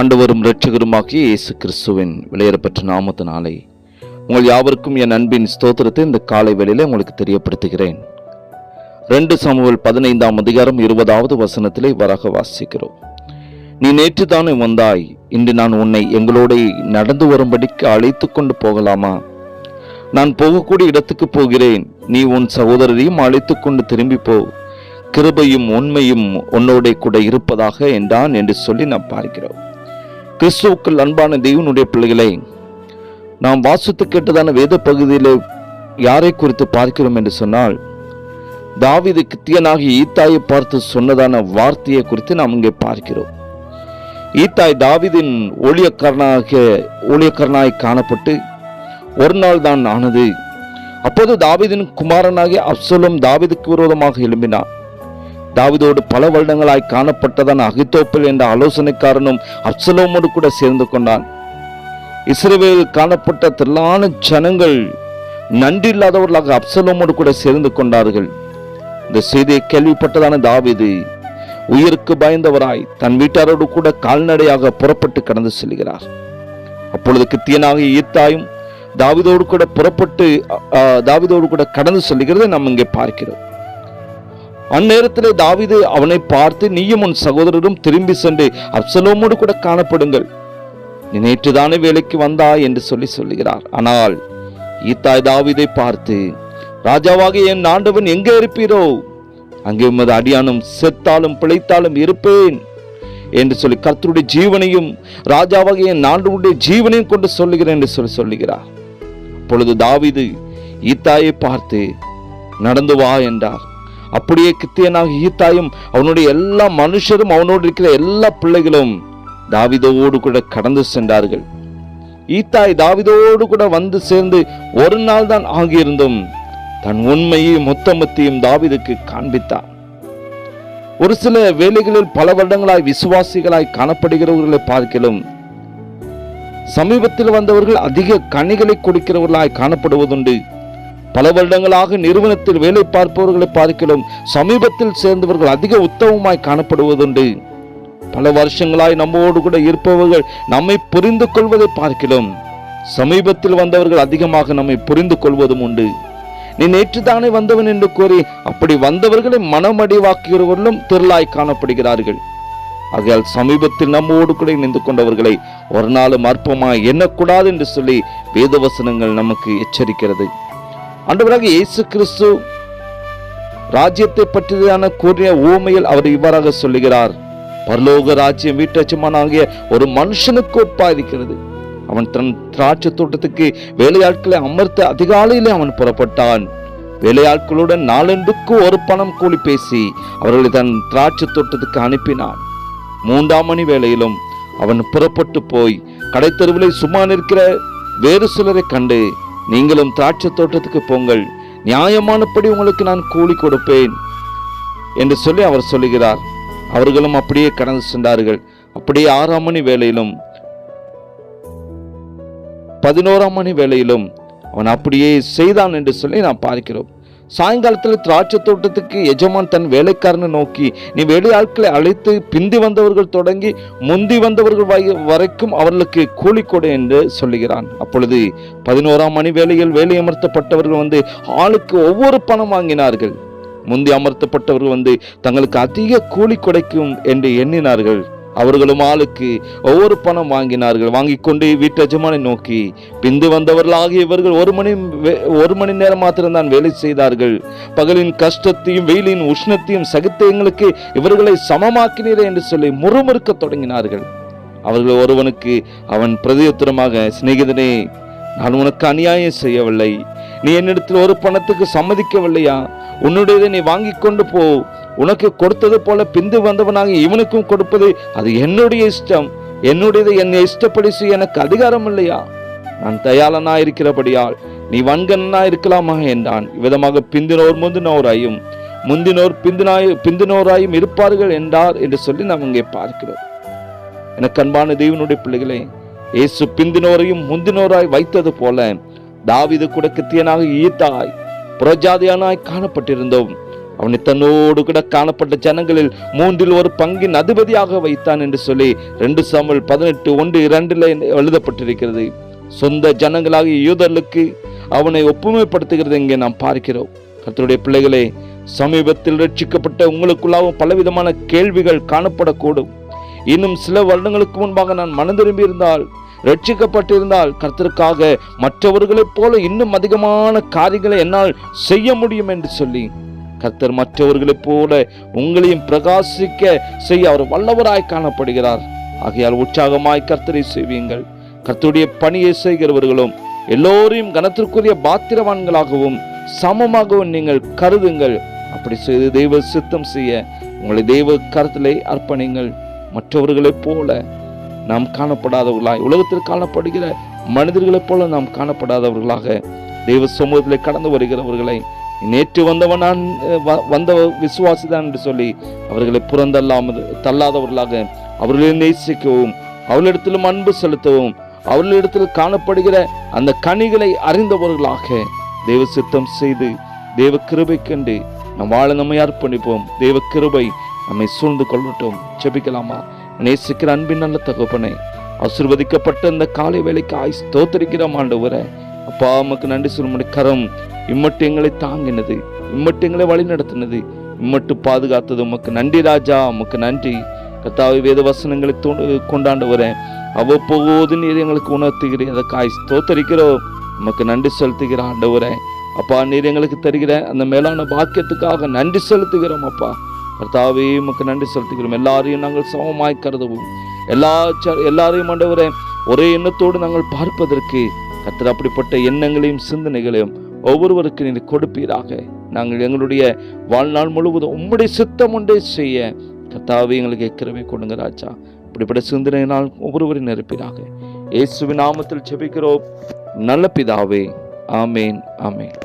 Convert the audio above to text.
ஆண்டவரும் இரட்சகருமாகிய இயேசு கிறிஸ்துவின் விலையேறப்பட்ட நாமத்தினாலே உங்கள் யாவருக்கும் என் அன்பின் ஸ்தோத்திரத்தை இந்த காலை வேளையில் உங்களுக்கு தெரியப்படுத்துகிறேன். ரெண்டு சமூகல் பதினைந்தாம் அதிகாரம் இருபதாவது வசனத்திலே வராக வாசிக்கிறோம். நீ நேற்று தானே வந்தாய் இன்று நான் உன்னை எங்களோட நடந்து வரும்படிக்கு அழைத்து கொண்டு போகலாமா? நான் போகக்கூடிய இடத்துக்கு போகிறேன். நீ உன் சகோதரரையும் அழைத்து கொண்டு திரும்பி போ. கிருபையும் உண்மையும் உன்னோட கூட இருப்பதாக என்றான் என்று சொல்லி நாம் பார்க்கிறோம். கிறிஸ்துவுக்குள் அன்பான தெய்வனுடைய பிள்ளைகளை நாம் வாசித்து கேட்டதான வேத பகுதியில் யாரை குறித்து பார்க்கிறோம் என்று சொன்னால் தாவிது கித்தியனாகி ஈத்தாயை பார்த்து சொன்னதான வார்த்தையை குறித்து நாம் இங்கே பார்க்கிறோம். ஈத்தாய் தாவிதின் ஊழியக்காரனாக ஊழியக்காரனாய் காணப்பட்டு ஒரு நாள் தான் ஆனது. அப்போது தாவிதின் குமாரனாகிய அப்சலும் தாவீதுக்கு விரோதமாக எழும்பினான். தாவீதோடு பல வருடங்களாய் காணப்பட்டதான் அகித்தோப்பில் என்ற ஆலோசனைக்காரனும் அப்சலோமோடு கூட சேர்ந்து கொண்டான். இஸ்ரவேலில் காணப்பட்ட திரளான ஜனங்கள் நன்றி இல்லாதவர்களாக அப்சலோமோடு கூட சேர்ந்து கொண்டார்கள். இந்த செய்தியை கேள்விப்பட்டதான தாவிது உயிருக்கு பயந்தவராய் தன் வீட்டாரோடு கூட கால்நடையாக புறப்பட்டு கடந்து செல்கிறார். அப்பொழுது கித்தியனாக ஈத்தாயும் தாவிதோடு கூட புறப்பட்டு தாவிதோடு கூட கடந்து செல்கிறதை நாம் இங்கே பார்க்கிறோம். அந்நேரத்திலே தாவிது அவனை பார்த்து நீயும் உன் சகோதரரும் திரும்பி சென்று அப்சலோமோடு கூட காணப்படுங்கள். நீ நேற்றுதானே வேலைக்கு வந்தாய் என்று சொல்லி சொல்லுகிறார். ஆனால் ஈத்தாய் தாவிதை பார்த்து ராஜாவாக என் ஆண்டவன் எங்கே இருப்பீரோ? அங்கே உமது அடியானும் செத்தாலும் பிழைத்தாலும் இருப்பேன் என்று சொல்லி கர்த்தருடைய ஜீவனையும் ராஜாவாக என் ஆண்டவனுடைய ஜீவனையும் கொண்டு சொல்லுகிறேன் என்று சொல்லி சொல்லுகிறார். அப்பொழுது தாவிது ஈத்தாயை பார்த்து நடந்து வா என்றார். அப்படியே கித்தியனாக ஈத்தாயும் அவனுடைய எல்லா மனுஷரும் அவனோடு இருக்கிற எல்லா பிள்ளைகளும் தாவிதோடு கூட கடந்து சென்றார்கள். ஈத்தாய் தாவிதோடு கூட வந்து சேர்ந்து ஒரு நாள் தான் ஆகியிருந்தும் தன் உண்மையையும் மொத்தமத்தையும் தாவிதுக்கு காண்பித்தார் ஒரு சில வேலைகளில் பல வருடங்களாய் விசுவாசிகளாய் காணப்படுகிறவர்களை பார்க்கலும் சமீபத்தில் வந்தவர்கள் அதிக கனிகளை கொடுக்கிறவர்களாய் காணப்படுவதுண்டு. பல வருடங்களாக நிறுவனத்தில் வேலை பார்ப்பவர்களை பார்க்கிலும் சமீபத்தில் சேர்ந்தவர்கள் அதிக உத்தமமாய் காணப்படுவதுண்டு. பல வருஷங்களாய் நம்மோடு கூட இருப்பவர்கள் நம்மை புரிந்து கொள்வதை பார்க்கிறோம் சமீபத்தில் வந்தவர்கள் அதிகமாக நம்மை புரிந்து கொள்வதும் உண்டு. நீ நேற்று தானே வந்தவன் என்று கூறி அப்படி வந்தவர்களை மனமடிவாக்குகிறவர்களும் திரளாய் காணப்படுகிறார்கள். ஆகையால் சமீபத்தில் நம்மோடு கூட இணைந்து கொண்டவர்களை ஒரு நாளும் அற்பமாய் எண்ணக்கூடாது என்று சொல்லி வேதவசனங்கள் நமக்கு எச்சரிக்கிறது. அன்றுவராக இயேசு கிறிஸ்து ராஜ்யத்தை பற்றியதான கூறிய ஊமையில் அவர் இவ்வாறாக சொல்லுகிறார். பரலோக ராஜ்யம் வீட்டச்சமானாகிய ஒரு மனுஷனுக்கு ஒப்பா இருக்கிறது. அவன் தன் திராட்சை தோட்டத்துக்கு வேலையாட்களை அமர்த்த அதிகாலையிலே அவன் புறப்பட்டான். வேலையாட்களுடன் நாளெண்டுக்கு ஒரு பணம் கூலி பேசி அவர்களை தன் திராட்சை தோட்டத்துக்கு அனுப்பினான். மூன்றாம் மணி வேளையிலும் அவன் புறப்பட்டு போய் கடைத்தெருவில் சும்மா நிற்கிற வேறு சிலரை கண்டு நீங்களும் திராட்சை தோட்டத்துக்கு போங்கள் நியாயமானபடி உங்களுக்கு நான் கூலி கொடுப்பேன் என்று சொல்லி அவர் சொல்லுகிறார். அவர்களும் அப்படியே கடந்து சென்றார்கள். அப்படியே ஆறாம் மணி வேளையிலும் பதினோராம் மணி வேளையிலும் அவன் அப்படியே செய்தான் என்று சொல்லி நாம் பார்க்கிறோம். சாயங்காலத்தில் திராட்சை தோட்டத்துக்கு எஜமான் தன் வேலைக்காரனை நோக்கி நீ வேலையாட்களை அழைத்து பிந்தி வந்தவர்கள் தொடங்கி முந்தி வந்தவர்கள் வரைக்கும் அவர்களுக்கு கூலி கொடு என்று சொல்லுகிறான். அப்பொழுது பதினோராம் மணி வேளையில் வேலை அமர்த்தப்பட்டவர்கள் வந்து ஆளுக்கு ஒவ்வொரு பணம் வாங்கினார்கள். முந்தி அமர்த்தப்பட்டவர்கள் வந்து தங்களுக்கு அதிக கூலி கிடைக்கும் என்று எண்ணினார்கள். அவர்களும் ஆளுக்கு ஒவ்வொரு பணம் வாங்கினார்கள். வாங்கி கொண்டு வீட்டு எஜமானை நோக்கி பிந்து வந்தவர்களாகிய இவர்கள் ஒரு மணி ஒரு மணி நேரம் மாத்திரம்தான் வேலை செய்தார்கள். பகலின் கஷ்டத்தையும் வெயிலின் உஷ்ணத்தையும் சகித்த எங்களுக்கு இவர்களை சமமாக்கினீரே என்று சொல்லி முறுமுறுக்க தொடங்கினார்கள். அவர்கள் ஒருவனுக்கு அவன் பிரதியுத்தரமாக சிநேகிதனே நான் உனக்கு அநியாயம் செய்யவில்லை. நீ என்னிடத்தில் ஒரு பணத்துக்கு சம்மதிக்கவில்லையா? உன்னுடையதை நீ வாங்கி கொண்டு போ. உனக்கு கொடுத்தது போல பிந்து வந்தவனாக இவனுக்கும் கொடுப்பது அது என்னுடைய இஷ்டம். என்னுடையதை என்னை இஷ்டப்படி செய்ய எனக்கு அதிகாரம் இல்லையா நான் தயாளனா இருக்கிறபடியால் நீ வன்கனா இருக்கலாமா என்றான். இவ்விதமாக பிந்தினோர் முந்தினோராயும் முந்தினோர் பிந்தினாய் பிந்தினோராயும் இருப்பார்கள் என்றார் என்று சொல்லி நாம் இங்கே பார்க்கிறோம். எனக்கு அன்பான தெய்வனுடைய பிள்ளைகளே இயேசு பிந்தினோரையும் முந்தினோராய் வைத்தது போல தாவிது கூட கித்தியனாக ஈத்தாய் புறஜாதியானாய் காணப்பட்டிருந்தோம். அவனை தன்னோடு கூட காணப்பட்ட ஜனங்களில் மூன்றில் ஒரு பங்கின் அதிபதியாக வைத்தான் என்று சொல்லி ரெண்டு சாமல் பதினெட்டு ஒன்று இரண்டில் எழுதப்பட்டிருக்கிறது. சொந்த ஜனங்களாகிய யூதர்களுக்கு அவனை ஒப்புமைப்படுத்துகிறது இங்கே நாம் பார்க்கிறோம். கர்த்தருடைய பிள்ளைகளே சமீபத்தில் ரட்சிக்கப்பட்ட உங்களுக்குள்ளாகவும் பலவிதமான கேள்விகள் காணப்படக்கூடும். இன்னும் சில வருடங்களுக்கு முன்பாக நான் மனம் திரும்பி இருந்தால் ரட்சிக்கப்பட்டிருந்தால் கர்த்தருக்காக மற்றவர்களைப் போல இன்னும் அதிகமான காரியங்களை என்னால் செய்ய முடியும் என்று சொல்லி கர்த்தர் மற்றவர்களைப் போல உங்களையும் பிரகாசிக்க செய்ய அவர் வல்லவராய் காணப்படுகிறார். ஆகையால் உற்சாகமாய் கர்த்தரை செய்வீங்கள் கர்த்தருடைய பணியை செய்கிறவர்களும் எல்லோரையும் கனத்திற்குரிய பாத்திரவான்களாகவும் சமமாகவும் நீங்கள் கருதுங்கள். அப்படி செய்து தெய்வ சித்தம் செய்ய உங்களை தெய்வ கருத்திலே அர்ப்பணிங்கள். மற்றவர்களைப் போல நாம் காணப்படாதவர்களாய். உலகத்தில் காணப்படுகிற மனிதர்களைப் போல நாம் காணப்படாதவர்களாக தெய்வ சமூகத்தில் கடந்து வருகிறவர்களை நேற்று வந்தவன் நான் வ- வந்த விசுவாசிதான் என்று சொல்லி அவர்களை புறந்தல்லாமல் தள்ளாதவர்களாக அவர்களை நேசிக்கவும் அவர்களிடத்திலும் அன்பு செலுத்தவும் அவர்களிடத்தில் காணப்படுகிற அந்த கனிகளை அறிந்தவர்களாக தெய்வ சித்தம் செய்து தெய்வ கிருபை கண்டு நம் வாழ நம்மை அர்ப்பணிப்போம். தெய்வ கிருபை நம்மை சூழ்ந்து கொள்ளட்டும். செபிக்கலாமா நேசிக்கிற அன்பின் நல்ல தகப்பனே ஆசீர்வதிக்கப்பட்ட இந்த காலை வேலைக்கு ஆய் ஸ்தோத்தரிக்கிறோம் ஆண்டவரை. அப்பா உமக்கு நன்றி சொல்லும்படி கரம். இம்மட்டு எங்களை தாங்கினது இம்மட்டு எங்களை வழி நடத்தினது இம்மட்டு பாதுகாத்தது உமக்கு நன்றி ராஜா உமக்கு நன்றி. கத்தாவை வேத வசனங்களை தூண்டு கொண்டாண்டவரே அவ்வப்போது நீர் எங்களுக்கு உணர்த்துகிறீர் அதற்காய் ஸ்தோத்தரிக்கிறோம். உமக்கு நன்றி செலுத்துகிற ஆண்டவரே. அப்பா நீர் எங்களுக்கு தருகிற அந்த மேலான பாக்கியத்துக்காக நன்றி செலுத்துகிறோம் அப்பா. கர்த்தாவே உமக்கு நன்றி செலுத்துகிறோம். எல்லாரையும் நாங்கள் சமமாய் கருதவும். எல்லா எல்லாரையும் ஆண்டவரே ஒரே எண்ணத்தோடு நாங்கள் பார்ப்பதற்கு கர்த்தர் அப்படிப்பட்ட எண்ணங்களையும் சிந்தனைகளையும் ஒவ்வொருவருக்கு நீர் கொடுப்பீராக. நாங்கள் எங்களுடைய வாழ்நாள் முழுவதும் உம்முடைய சித்தம் ஒன்றே செய்ய கர்த்தாவே எங்களுக்கு எக்கிரமே கொடுங்க ராஜா. இப்படிப்பட்ட சிந்தனையினால் ஒவ்வொருவரையும் நிரப்பீராக இயேசுவின் நாமத்தில் செபிக்கிறோம் நல்ல பிதாவே ஆமேன் ஆமேன்.